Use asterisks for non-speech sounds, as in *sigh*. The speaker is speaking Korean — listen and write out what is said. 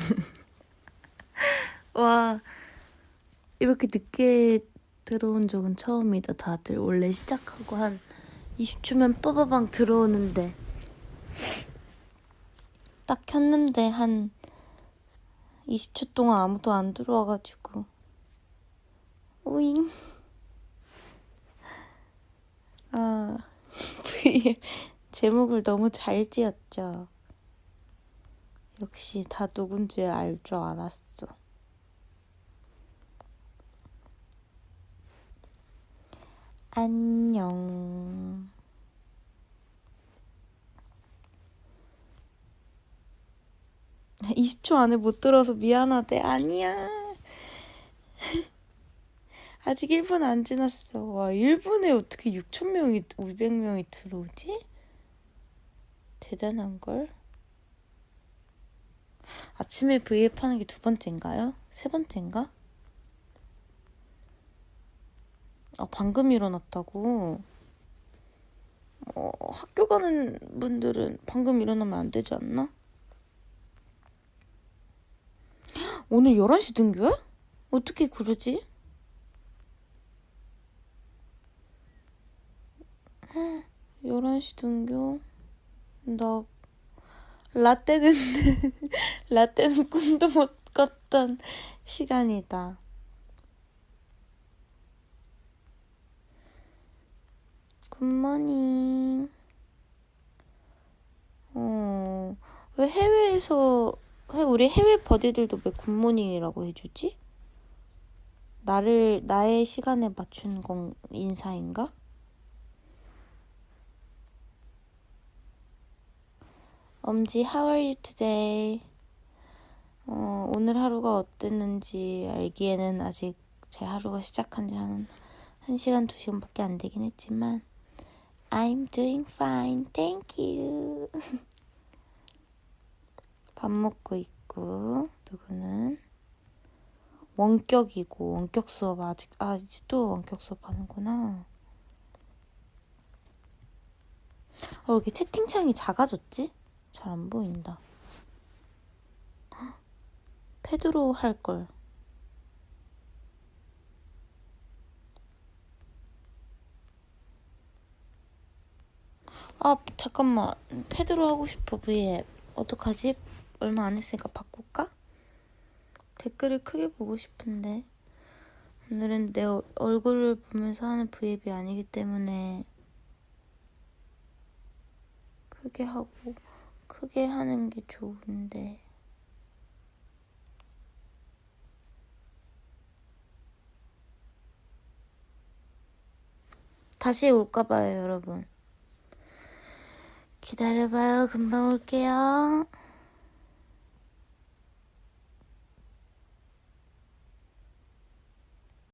*laughs* 와, 이렇게 늦게 들어온 적은 처음이다, 다들. 원래 시작하고 한 20초면 빠바방 들어오는데. 딱 켰는데 한 20초 동안 아무도 안 들어와가지고. 오잉. 아, *laughs* V의 제목을 너무 잘 지었죠. 역시 다 누군지 알 줄 알았어. 안녕. *laughs* 나 20초 안에 못 들어서 미안하대. 아니야. *laughs* 아직 1분 안 지났어. 와, 1분에 어떻게 6,000명이, 500명이 들어오지? 대단한걸? 아침에 V앱 하는 게 두 번째인가요? 세 번째인가? 아, 방금 일어났다고? 어, 학교 가는 분들은 방금 일어나면 안 되지 않나? 오늘 11시 등교야? 어떻게 그러지? 헉, 11시 등교? 나 라떼는 *laughs* 라떼는 꿈도 못 꿨던 시간이다. 굿모닝. 어, 왜 해외에서 왜 우리 해외 버디들도 왜 굿모닝이라고 해주지? 나를 나의 시간에 맞춘 건 인사인가? 엄지, how are you today? 어, 오늘 하루가 어땠는지 알기에는 아직 제 하루가 시작한 지 한 1시간, 2시간밖에 안 되긴 했지만 I'm doing fine, thank you. *laughs* 밥 먹고 있고 누구는 원격이고 원격 수업 아직 아직도 원격 수업 하는구나. 어, 왜 이렇게 채팅창이 작아졌지? 잘 안 보인다. 헉, 페드로 할 걸. 아, 잠깐만. 패드로 하고 싶어, V앱. 어떡하지? 얼마 안 했으니까 바꿀까? 댓글을 크게 보고 싶은데. 오늘은 내 얼- 얼굴을 보면서 하는 V앱이 아니기 때문에 크게 하고 크게 하는 게 좋은데. 다시 올까봐요, 여러분. 기다려봐요. 금방 올게요.